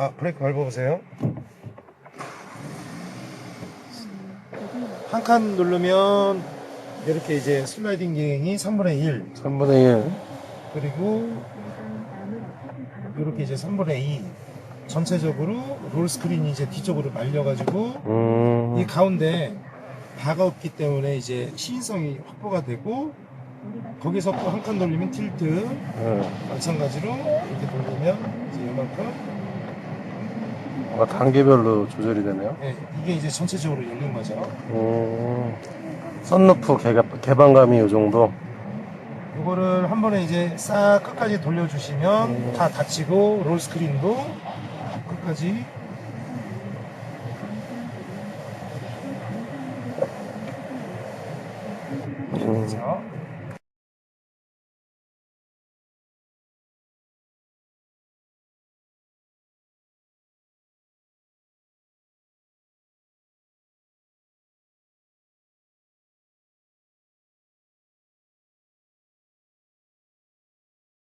아 브레이크 밟아보세요. 한 칸 누르면 이렇게 이제 슬라이딩 기능이 3분의 1 3분의 1. 그리고 이렇게 이제 3분의 2 전체적으로 롤 스크린이 이제 뒤쪽으로 말려가지고 음. 이 가운데 바가 없기 때문에 이제 시인성이 확보가 되고 거기서 또 한 칸 돌리면 틸트 네. 마찬가지로 이렇게 돌리면 이제 이만큼 뭔가 단계별로 조절이 되네요. 예, 이게 이제 전체적으로 열린 거죠. 음. 썬루프 개가, 개방감이 이 정도. 이거를 한 번에 이제 싹 끝까지 돌려주시면 다 닫히고 롤 스크린도 끝까지 음. 되죠.